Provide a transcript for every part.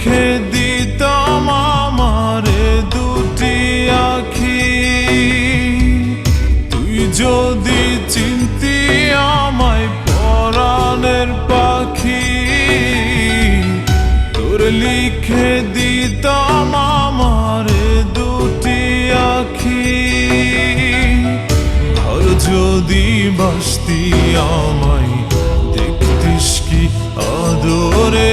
লিখে দিতাম আমারে দুটি আখি। তুই যদি চিনতি আমায় পরাণের পাখি, তোর লিখে দিতাম আমারে দুটি আখি। আর যদি বাসতি আমায়, দেখতিস কি আদরে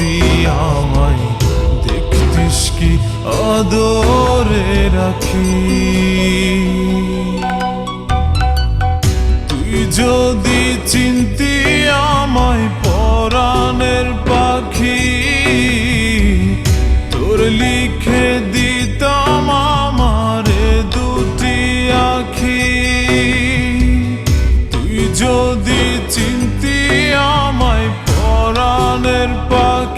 বাসতি আমায় দেখতিস কি? আদরে রাখি। তুই যদি চিন্তি আমায়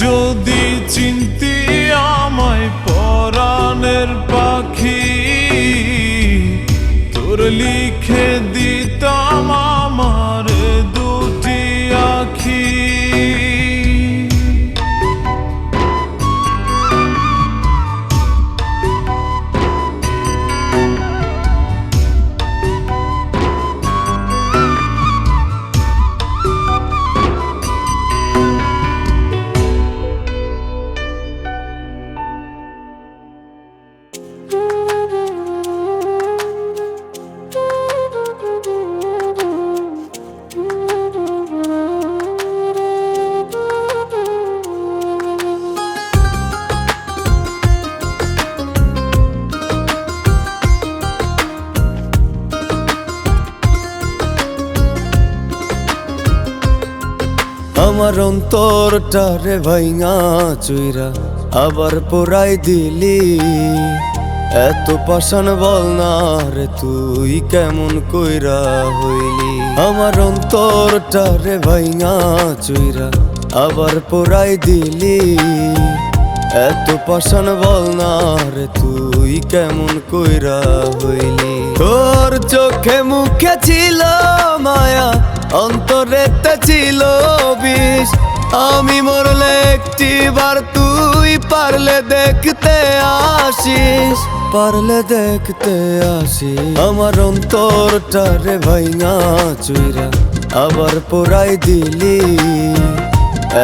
যদি চিন্তি আমায় পরাণের পাখি তোর লিখে দিয়ে অন্তরটারে ভাইঙা চুইরা আবার পোড়াই দিলি। এত পাষাণ বল না রে তুই কেমন কইরা হইলি। আমার অন্তর অন্তরটারে ভাইঙা চুইরা আবার পোড়াই দিলি। এত পাষাণ বল না রে তুই কেমন কইরা হইলি। তোর চোখে মুখে ছিল মায়া, অন্তরেতে ছিল বিষ। আমি মরলে একটি বার তুই পারলে দেখতে আসিস, পারলে দেখতে আসিস। আমার অন্তরটারে ভাইঙা চুইরা আবার পোড়াই দিলি।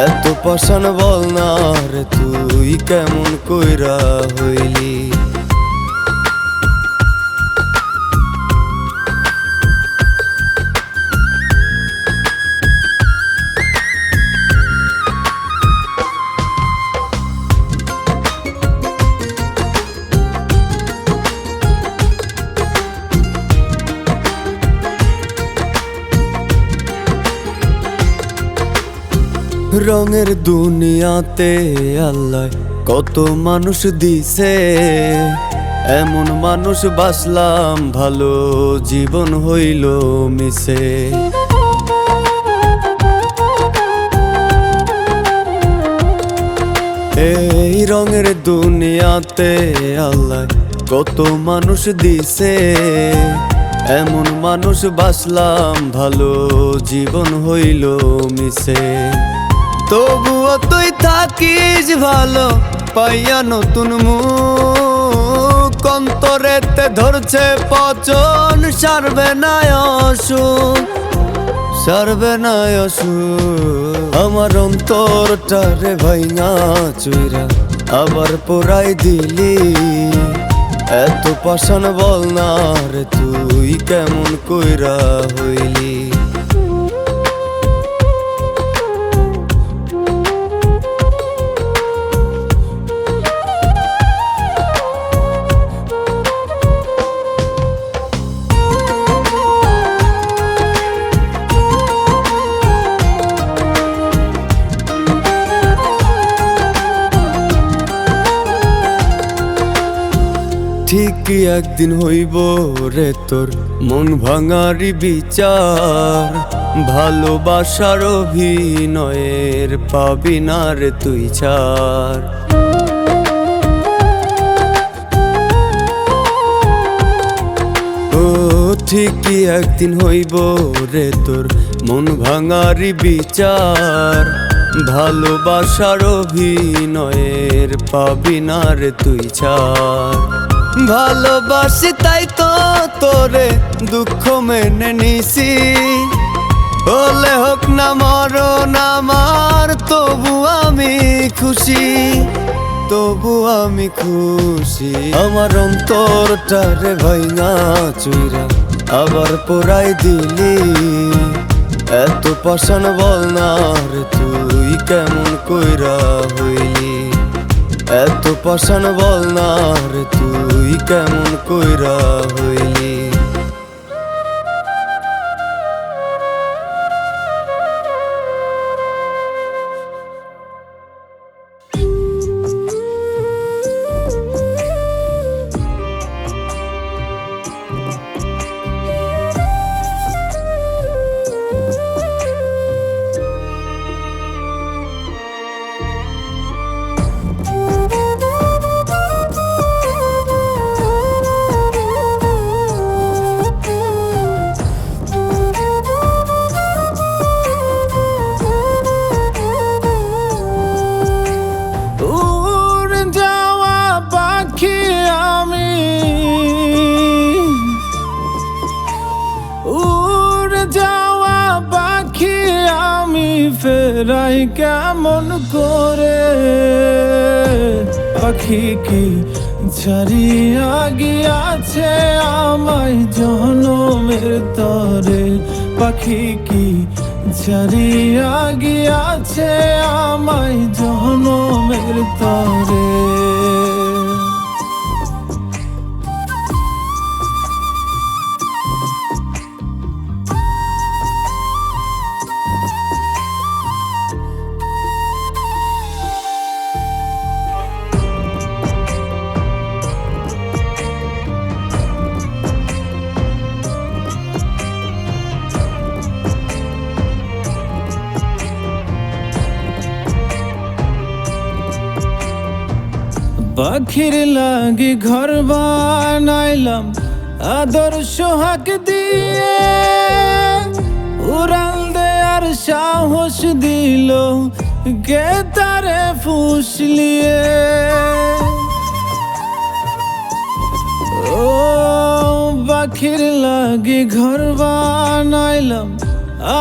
এত পাষাণ বল না রে, তুই কেমন কইরা হইলি? রঙের দুনিয়াতে আল্লাহ কত মানুষ দিছে। এমন মানুষ বাসলাম, ভালো জীবন হইল মিশে এই রঙের দুনিয়াতে আল্লাহ কত মানুষ দিছে। এমন মানুষ বাসলাম, ভালো জীবন হইল মিশে তবুও তুই থাকিস ভালো, পাইয়া নতুন মুখ। অন্তরেতে ধরছে পচন, সারবে না অসুখ, সারবে না অসুখ। আমার অন্তরটারে ভাইঙা চুইরা আবার পোড়াই দিলি। এত পাষাণ বল না রে, তুই কেমন কইরা হইলি? ঠিকই একদিন হইব রে তোর? মন ভাঙারি বিচার। ভালোবাসার অভিনয়ের পাবি না রে তুই ও, ঠিকই একদিন হইব রে তোর? মন ভাঙারি বিচার। ভালোবাসার অভিনয়ের পাবি না রে তুই ছাড়। ভালোবাসি, তাই তো তোরে দুঃখ মেনে নিছি। হলে হোক না মরণ আমার, তবু আমি খুশি, তবু আমি খুশি। আমার অন্তরটারে ভাইঙা চুইরা আবার পোড়াই দিলি। এত পাষাণ বল না রে, তুই কেমন কইরা হইলি? এত পাষাণ বল না রে তুই কেমন কইরা হইলি? ফেরাই কেমন করে? পাখি কি ছাড়িয়া গিয়াছে আমায় জনমের তরে। পাখি কি ছাড়িয়া গিয়াছে আমায় জনমের তরে। পাখির লাগি ঘর বানাইলাম আদর সোহাগ দিয়ে। উড়াল দেয়ার সাহস দিল গে তারে ফুসলিয়ে। ও পাখির লাগি ঘর বানাইলাম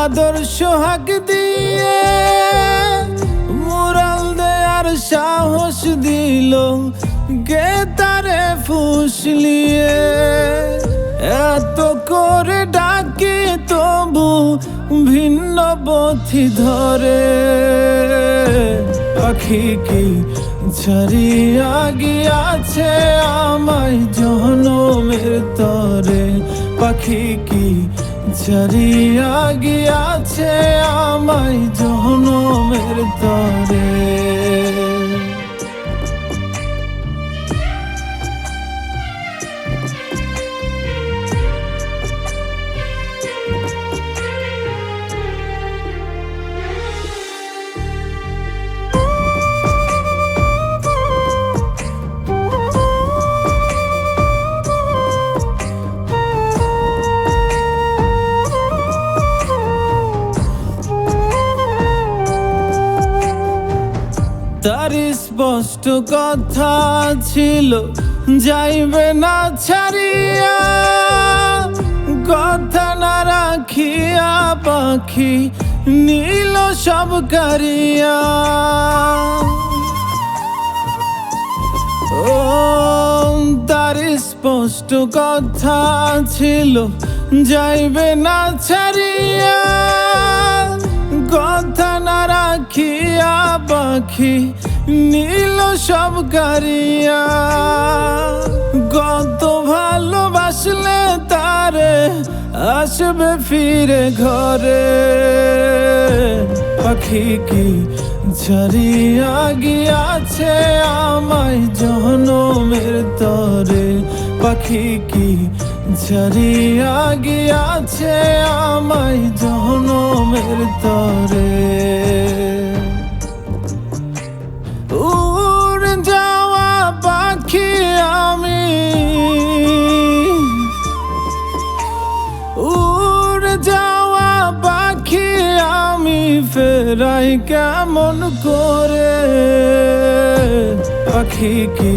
আদর সোহাগ দিয়ে। সাহস দিল গে তারে ফুসলিয়ে এত করে ডাকি তবু ভিন্ন পথি ধরে। পাখি কি ছাড়িয়া গিয়াছে আমায় জনমের তরে? পাখি কি ছাড়িয়া গিয়াছে আমায় জনমের তরে? স্পষ্ট কথা ছিল, যাইবে না ছাড়িয়া। কথা না রাখিয়া পাখি নীল সব কারিয়া। তার স্পষ্ট কথা ছিল, যাইবে না ছাড়িয়া। কথা না রাখিয়া পাখি নীল সব গারিয়া গত ভালোবাসলে তারে আসবে ফিরে ঘরে। পাখি কি ছাড়িয়া গিয়াছে আমায় জনমের তরে? পাখি কি ছাড়িয়া গিয়াছে আমায় জনমের তরে? ফেরাই কেমন করে? পাখি কি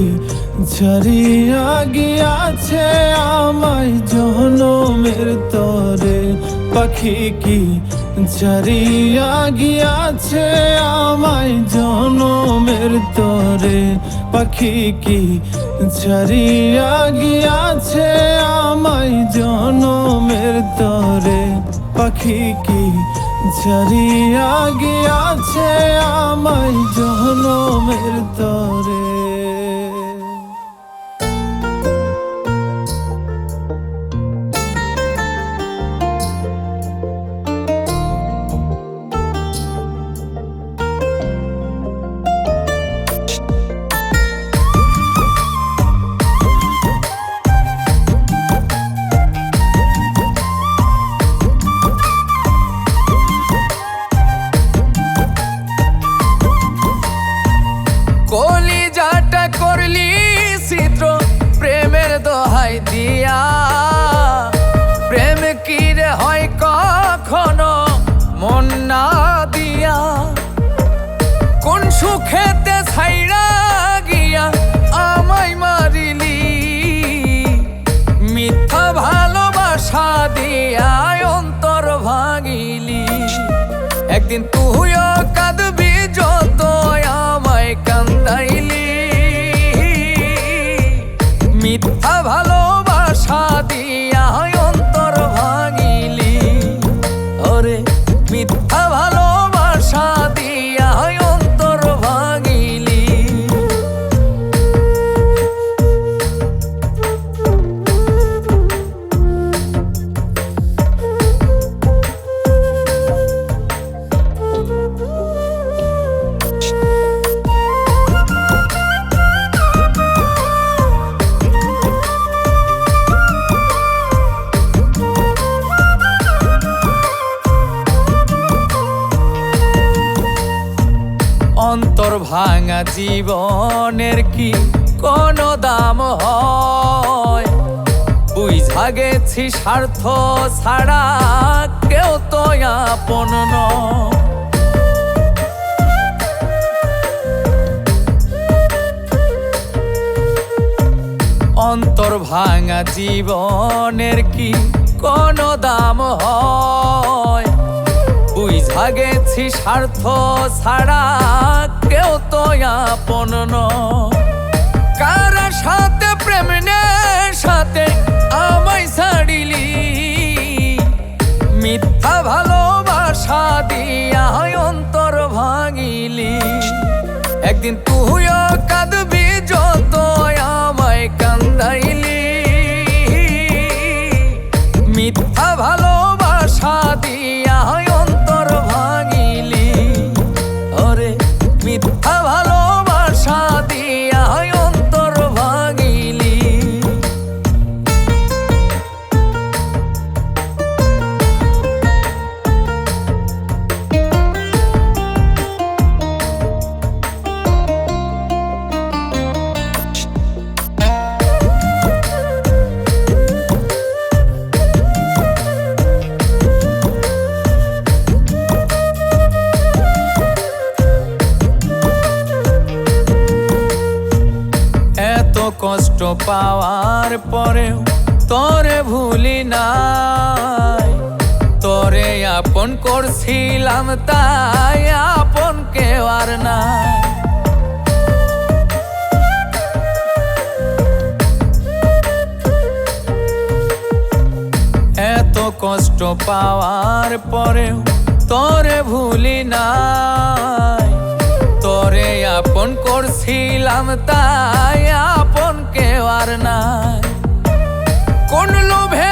ছাড়িয়া গিয়াছে আমায় জনমের তরে? পাখি কি ছাড়িয়া গিয়াছে আমায় জনমের তরে? পাখি কি ছাড়িয়া গিয়াছে আমায় জনমের তরে? পাখি কি ছাড়িয়া গিয়াছে আমায় জহনমের তরে। दिन तू यो कद ভাঙা জীবনের কি কোনো দাম হয়? বুঝা গেছি স্বার্থ ছাড়া কেউ তো আপন অন্তর ভাঙা জীবনের কি কোনো দাম হয়? বুঝা গেছি স্বার্থ ছাড়া আপন। কারা সাথে প্রেম সাথে আমায় ছাড়িলি? মিথ্যা ভালোবাসা দিয়া অন্তর ভাঙিলি। একদিন তুইও কাঁদবি যত আমায় কান্দাইলি। মিথ্যা ভালোবাসা তাই আপন কেউ আর নাই এত কষ্ট পাওয়ার পরেও তোরে ভুলি নাই। তোরে আপন করছিলাম, তাই আপন কেউ আর নাই। কোন লোভেতে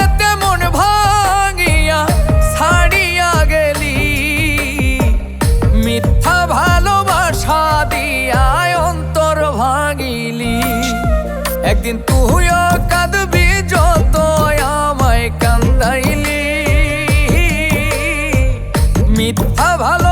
কাঁদবি যত আমায় কান্দাইলি। মিথ্যা ভালোবাসা